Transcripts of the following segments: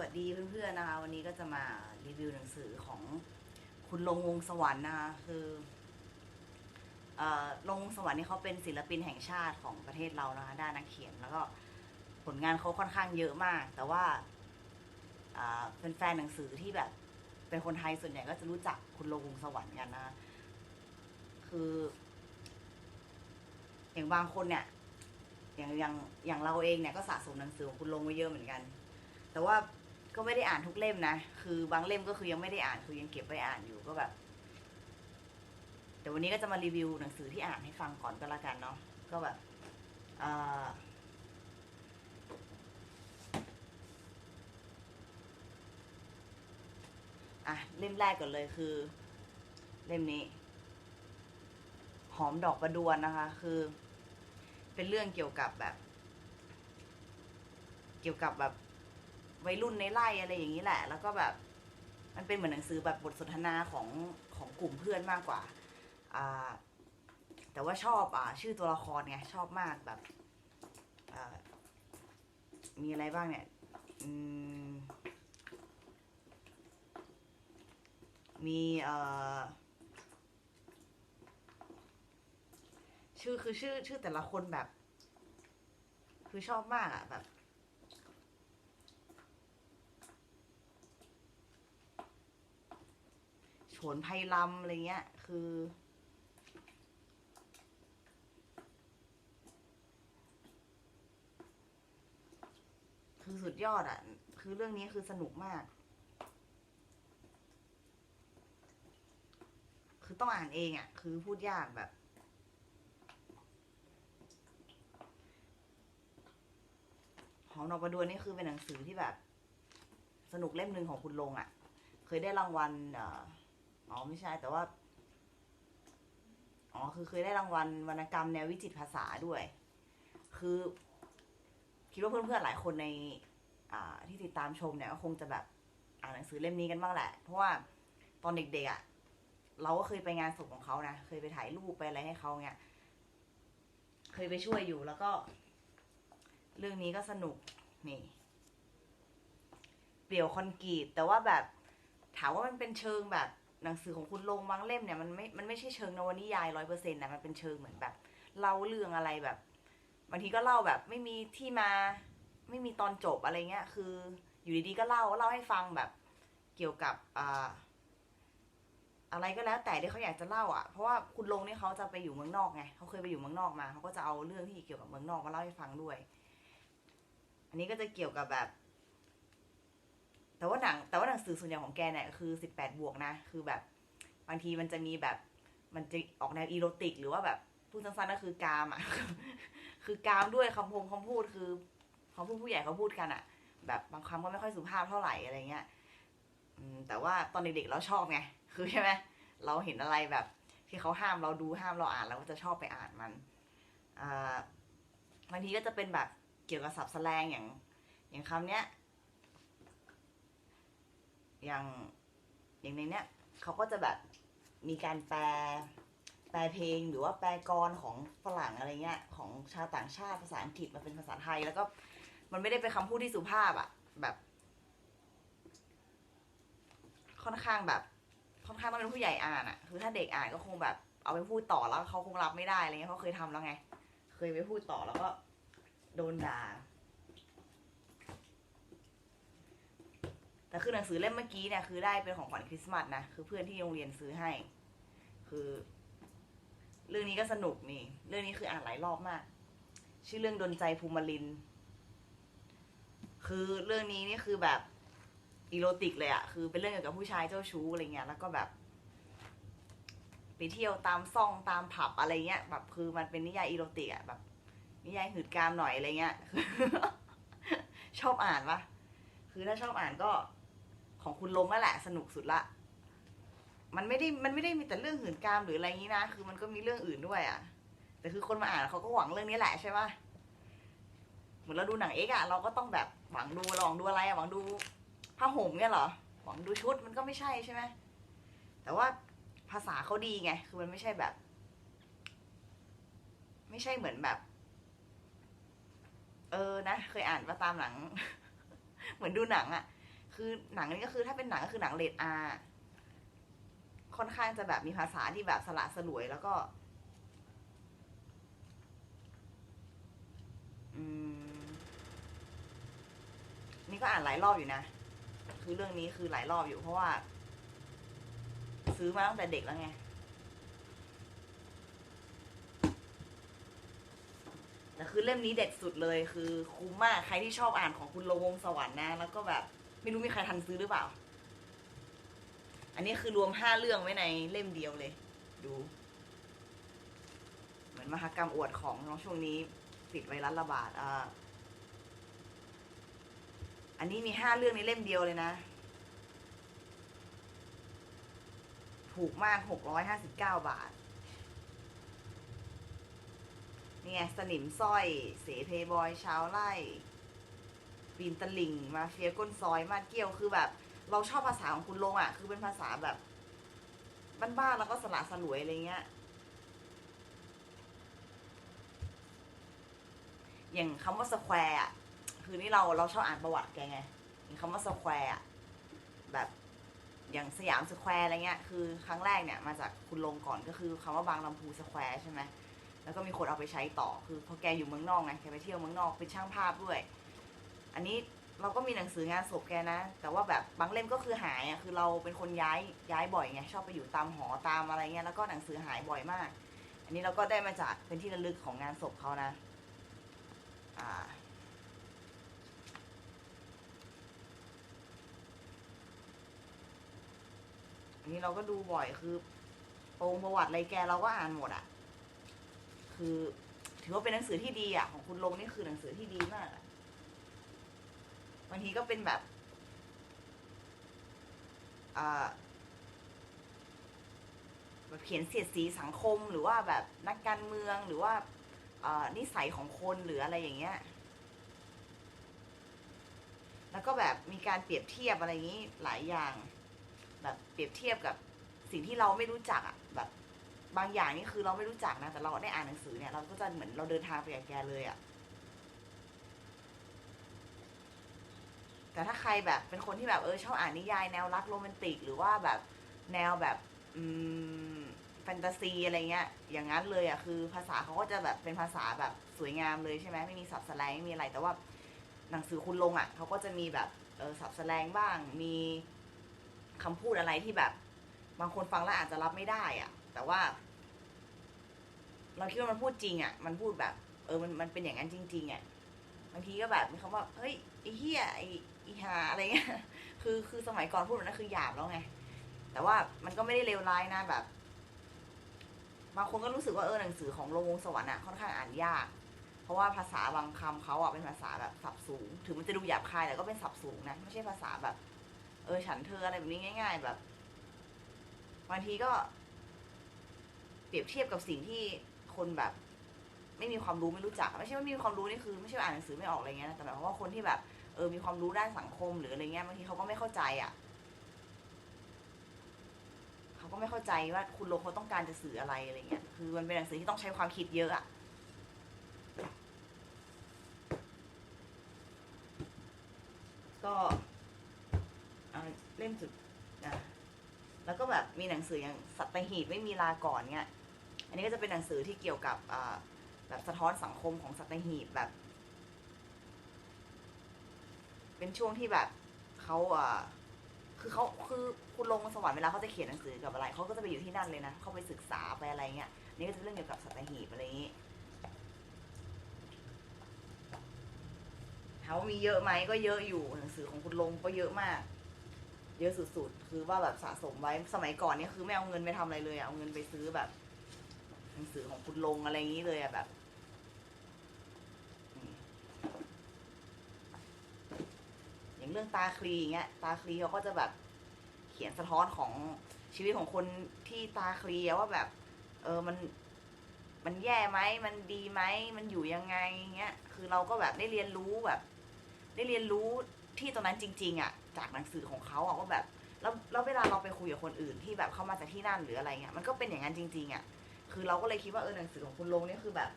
วัสดีเพื่อนๆนะคะ วันนี้ก็จะมารีวิวหนังสือของคุณลงวงสวรรค์นะคะคือเอ่อลงวงสวรรค์นี่เขาเป็นศิลปินแห่งชาติของประเทศเรานะคะ ด้านนักเขียนแล้วก็ผลงานเขาค่อนข้างเยอะมาก แต่ว่าอ่าเป็นแฟนหนังสือที่แบบ เป็นคนไทยส่วนใหญ่ก็จะรู้จักคุณลงวงสวรรค์กันนะคะคือ อย่างบางคนเนี่ยอย่างอย่างอย่างเราเองเนี่ยก็สะสมหนังสือของคุณลงไว้เยอะเหมือนกัน แต่ว่า ก็ไม่ได้อ่านทุกเล่มนะ คือบางเล่มก็คือยังไม่ได้อ่านคือยังเก็บไว้อ่านอยู่ก็แบบแต่วันนี้ก็จะมารีวิวหนังสือที่อ่านให้ฟังก่อนก็แล้วกันเนาะก็แบบอ่ออะเล่มแรกก่อนเลยคือ เล่มนี้ หอมดอกประดวนนะคะ คือ เป็นเรื่องเกี่ยวกับแบบ เกี่ยวกับแบบ วัยรุ่นในไร่อะไรอย่างนี้แหละ แล้วก็แบบมันเป็นเหมือนหนังสือแบบบทสนทนาของของกลุ่มเพื่อนมากกว่าอ่าแต่ว่าชอบอ่าชื่อตัวละครไงชอบมากแบบอ่ามีอะไรบ้างเนี่ยอืมมีเอ่อชื่อคือชื่อชื่อแต่ละคนแบบ คือชอบมากอะแบบ โฉนไพลำอะไรเงี้ย คือ คือสุดยอดอะคือเรื่องนี้คือสนุกมาก คือต้องอ่านเองอะคือพูดยากแบบหอมดอกประดวนนี่คือเป็นหนังสือที่แบบ สนุกเล่มหนึ่งของคุณลงอะ่ะ เคยได้รางวัล อ๋อไม่ใช่แต่ว่า อ๋อคือเคยได้รางวัลวรรณกรรมแนววิจิตรภาษาด้วย คือ คิดว่าเพื่อนๆหลายคนใน อ่า ที่ติดตามชมเนี่ยก็คงจะแบบอ่านหนังสือเล่มนี้กันบ้างแหละ เพราะว่าตอนเด็กๆอะ่ะเราก็เคยไปงานศพของเขานะ เคยไปถ่ายรูปไปอะไรให้เขาเนี่ยเคยไปช่วยอยู่แล้วก็ เรื่องนี้ก็สนุกนี่เปลี่ยวคอนกรีตแต่ว่าแบบ ถามว่ามันเป็นเชิงแบบ หนังสือของคุณลงบางเล่มเนี่ยมันไม่ มันไม่ใช่เชิงนวนิยายร้อยเปอร์เซ็นต์นะมันเป็นเชิงเหมือนแบบเล่าเรื่องอะไรแบบบางทีก็เล่าแบบไม่มีที่มา ไม่มีตอนจบอะไรเงี้ย คือ อยู่ดีๆก็เล่าเล่าให้ฟังแบบเกี่ยวกับอ่าอะไรก็แล้ว แต่ที่เขาอยากจะเล่าอะ เพราะว่าคุณลงนี่เขาจะไปอยู่เมืองนอกไงเขาเคยไปอยู่เมืองนอกมาเขาก็จะเอาเรื่องที่เกี่ยวกับเมืองนอกมาเล่าให้ฟังด้วย อันนี้ก็จะเกี่ยวกับแบบ แต่ว่าหนังแต่ว่าหนังสือส่วนใหญ่ของแกเนี่ยคือสิบแปดบวกนะ คือแบบ บางทีมันจะมีแบบ มันจะออกแนวอีโรติก หรือว่าแบบพูดสั้นๆก็คือกามอะ คือกามด้วยคำพงคำพูดคือคำพูดผู้ใหญ่เขาพูดกันอะ แบบบางคำก็ไม่ค่อยสุภาพเท่าไหร่อะไรเงี้ยแต่ว่าตอนเด็กๆเราชอบไง คือใช่ไหมเราเห็นอะไรแบบที่เขาห้ามเราดูห้ามเราอ่านเราก็จะชอบไปอ่านมันบางทีก็จะเป็นแบบเกี่ยวกับศัพท์แสลงอย่าง อย่างคำเนี้ย อย่างอย่างในเนี้ยเขาก็จะแบบมีการแปลแปลเพลงหรือว่าแปลกรของฝรั่งอะไรเงี้ยของชาวต่างชาติภาษาอังกฤษมาเป็นภาษาไทย แล้วก็มันไม่ได้เป็นคำพูดที่สุภาพอะแบบ ค่อนข้างแบบ ค่อนข้างต้องเป็นผู้ใหญ่อ่านอะคือถ้าเด็กอ่านก็คงแบบ เอาไปพูดต่อแล้วเขาคงรับไม่ได้อะไรเงี้ยเขาเคยทำแล้วไง เคยไปพูดต่อแล้วก็โดนด่า แต่คือหนังสือเล่มเมื่อกี้เนี่ยคือได้เป็นของขวัญคริสต์มาสนะคือเพื่อนที่โรงเรียนซื้อให้ คือ เรื่องนี้ก็สนุกนี่ เรื่องนี้คืออ่านหลายรอบมาก ชื่อเรื่องดนใจภูมิลิน คือเรื่องนี้นี่คือแบบอีโรติกเลยอะคือเป็นเรื่องเกี่ยวกับผู้ชายเจ้าชู้อะไรเงี้ยแล้วก็แบบ ไปเที่ยวตามซ่องตามผับอะไรเงี้ยแบบคือมันเป็นนิยายอีโรติกอะแบบ นิยายหืดกามหน่อยอะไรเงี้ยชอบอ่านปะคือถ้าชอบอ่านก็ ของคุณลงนั่นแหละ สนุกสุดละ มันไม่ได้มันไม่ได้มีแต่เรื่องหื่นกามหรืออะไรอย่างนี้นะ คือมันก็มีเรื่องอื่นด้วยอะ่ะ แต่คือคนมาอ่านเขาก็หวังเรื่องนี้แหละใช่ปะเหมือนเราดูหนังเอกอะเราก็ต้องแบบหวังดูลองดูอะไรอะหวังดูผ้าห่มเนี่ยเหรอ หวังดูชุดมันก็ไม่ใช่ใช่ไหมแต่ว่าภาษาเขาดีไง คือมันไม่ใช่แบบ ไม่ใช่เหมือนแบบ เออนะ เคยอ่านมาตามหนัง เหมือนดูหนังอะ คือหนังนี่ก็คือถ้าเป็นหนังก็คือหนังเรทอาค่อนข้างจะแบบมีภาษาที่แบบสละสลวยแล้วก็ อืม นี่ก็อ่านหลายรอบอยู่นะ คือเรื่องนี้คือหลายรอบอยู่เพราะว่า ซื้อมาตั้งแต่เด็กแล้วไงแต่คือเล่มนี้เด็ดสุดเลยคือคุ้มมากใครที่ชอบอ่านของคุณโลวงสวรรค์นะ แล้วก็แบบ ไม่รู้มีใครทันซื้อหรือเปล่า อันนี้คือรวมห้าเรื่องไว้ในเล่มเดียวเลย ดู เหมือนมหากรรมอวดของน้องช่วงนี้ติดไวรัสระบาดอ่าอันนี้มีห้าเรื่องในเล่มเดียวเลยนะ ถูกมากหกร้อยห้าสิบเก้าบาท นี่ไงสนิมสร้อย เสเพบอย ชาวไร่ ปีนตะลิงมาเฟียก้นซอยมาเกี้ยวคือแบบ เราชอบภาษาของคุณลงอะ คือเป็นภาษาแบบบ้านๆแล้วก็สละสลวยอะไรเงี้ย อย่างคำว่าสแควร์อะคือนี่เราเราชอบอ่านประวัติแกไงอย่างคำว่าสแควร์อะแบบอย่างสยามสแควร์อะไรเงี้ยคือครั้งแรกเนี่ยมาจากคุณลงก่อนก็คือคำว่าบางลำพูสแควร์ใช่ไหมแล้วก็มีคนเอาไปใช้ต่อ คือพอแกอยู่เมืองนอกไง แกไปเที่ยวเมืองนอก เป็นช่างภาพด้วย อันนี้เราก็มีหนังสืองานศพแกนะ แต่ว่าแบบบางเล่มก็คือหายอะคือเราเป็นคนย้ายย้ายบ่อยไงชอบไปอยู่ตามหอตามอะไรเงี้ยแล้วก็หนังสือหายบ่อยมาก อันนี้เราก็ได้มาจากเป็นที่ระลึกของงานศพเขานะอ่าอันนี้เราก็ดูบ่อยคือโปรงประวัติอะไรแกเราก็อ่านหมดอะ คือถือว่าเป็นหนังสือที่ดีอะของคุณลงนี่คือหนังสือที่ดีมากอะ บางทีก็เป็นแบบอ่าแบบเขียนเสียดสีสังคมหรือว่าแบบนักการเมืองหรือว่าานิสัยของคนหรืออะไรอย่างเงี้ย แล้วก็แบบมีการเปรียบเทียบอะไรอย่างนี้หลายอย่าง แบบเปรียบเทียบกับสิ่งที่เราไม่รู้จักอะแบบบางอย่างนี่คือเราไม่รู้จักนะ แต่เราได้อ่านหนังสือเนี่ย เราก็จะเหมือนเราเดินทางไปกับแกเลยอะ แต่ถ้าใครแบบเป็นคนที่แบบเออชอบอ่านนิยายแนวรักโรแมนติก หรือว่าแบบแนวแบบอืมแฟนตาซีอะไรเงี้ย อย่างนั้นเลยอะคือภาษาเขาก็จะแบบเป็นภาษาแบบสวยงามเลยใช่ไหมไม่มีศัพท์แลงไม่มีอะไร แต่ว่าหนังสือคุณลงอะเขาก็จะมีแบบเออศัพท์แลงบ้าง มีคำพูดอะไรที่แบบ บางคนฟังแล้วอาจจะรับไม่ได้อะ แต่ว่า เราคิดว่ามันพูดจริงอะ มันพูดแบบ เออมันมันเป็นอย่างนั้นจริง ๆอะบางทีก็แบบมีคำว่าเฮ้ยไอ้เฮียไอ้ อีหาอะไรเงี้ย คือคือสมัยก่อนพูดแบบนั้นคือหยาบแล้วไง แต่ว่ามันก็ไม่ได้เลวร้ายนะแบบ บางคนก็รู้สึกว่าเออหนังสือของโรงวงสวรรค์อะค่อนข้างอ่านยาก เพราะว่าภาษาบางคำเขาอะเป็นภาษาแบบสับสูง ถึงมันจะดูหยาบคายแต่ก็เป็นสับสูงนะ ไม่ใช่ภาษาแบบ เออฉันเธออะไรแบบนี้ง่าย ๆ แบบบางทีก็ เปรียบเทียบกับสิ่งที่คนแบบ ไม่มีความรู้ไม่รู้จัก ไม่ใช่ว่าไม่มีความรู้นี่คือ ไม่ใช่ว่าอ่านหนังสือไม่ออกอะไรเงี้ยนะแต่หมายความว่าคนที่แบบ เออมีความรู้ด้านสังคมหรืออะไรเงี้ยบางทีเขาก็ไม่เข้าใจอะเขาก็ไม่เข้าใจว่าคุณโลเขาต้องการจะสื่ออะไรอะไรเงี้ยคือมันเป็นหนังสือที่ต้องใช้ความคิดเยอะอะก็เล่มสุดนะแล้วก็แบบมีหนังสืออย่างสัตหีบไม่มีลาก่อนเงี้ยอันนี้ก็จะเป็นหนังสือที่เกี่ยวกับแบบสะท้อนสังคมของสัตหีบแบบ เป็นช่วงที่แบบเขาอ่าคือเขาคือคุณลงสวรรค์เวลาเขาจะเขียนหนังสือกับอะไรเขาก็จะไปอยู่ที่นั่นเลยนะเขาไปศึกษาไปอะไรเงี้ยนี่ก็จะเป็นเรื่องเกี่ยวกับสัตหีบอะไรอย่างนี้ถามว่ามีเยอะไหมก็เยอะอยู่หนังสือของคุณลงก็เยอะมาก เยอะสุดๆ คือว่าแบบสะสมไว้สมัยก่อนเนี่ยคือไม่เอาเงินไปทำอะไรเลยอะเอาเงินไปซื้อแบบ หนังสือของคุณลงอะไรอย่างนี้เลยอะแบบอืมอย่าง เรื่องตาคลีอย่างเงี้ยตาคลีเขาก็จะแบบเขียนสะท้อนของชีวิตของคนที่ตาคลีว่าแบบ เออมันมันแย่ไหมมันดีไหมมันอยู่ยังไงเงี้ยคือเราก็แบบได้เรียนรู้แบบ ได้เรียนรู้ที่ตรงนั้นจริง ๆอะจากหนังสือของเขาอะว่าแบบแล้วแล้วเวลาเราไปคุยกับคนอื่นที่แบบเข้ามาจากที่นั่นหรืออะไรเงี้ยมันก็เป็นอย่างนั้นจริง ๆ อะ คือเราก็เลยคิดว่าเออหนังสือของคุณลงเนี่ยคือแบบ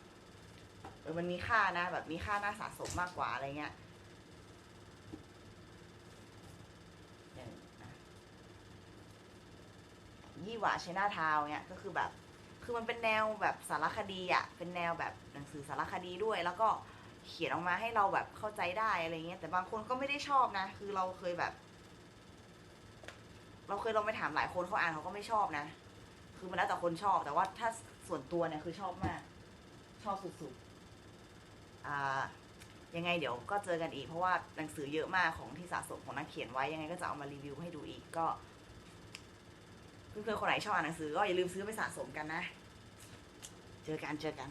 เออมันมีค่านะ แบบมีค่าน่าสะสมมากกว่าอะไรเงี้ย ยี่หว่าชนาทาวเนี่ยก็คือแบบ คือมันเป็นแนวแบบสารคดีอะเป็นแนวแบบหนังสือสารคดีด้วย แล้วก็เขียนออกมาให้เราแบบเข้าใจได้อะไรเงี้ยแต่บางคนก็ไม่ได้ชอบนะ คือเราเคยแบบ เราเคยลองไปถามหลายคนเขาอ่านเขาก็ไม่ชอบนะ คือมันแล้วแต่คนชอบ แต่ว่าถ้าส่วนตัวเนี่ยคือชอบมาก ชอบสุดๆอ่ายังไงเดี๋ยวก็เจอกันอีกเพราะว่าหนังสือเยอะมากของที่สะสมของนักเขียนไว้ยังไงก็จะเอามารีวิวให้ดูอีกก็ เพื่อนๆคนไหนชอบอ่านหนังสือก็อย่าลืมซื้อไปสะสมกันนะ เจอกันเจอกัน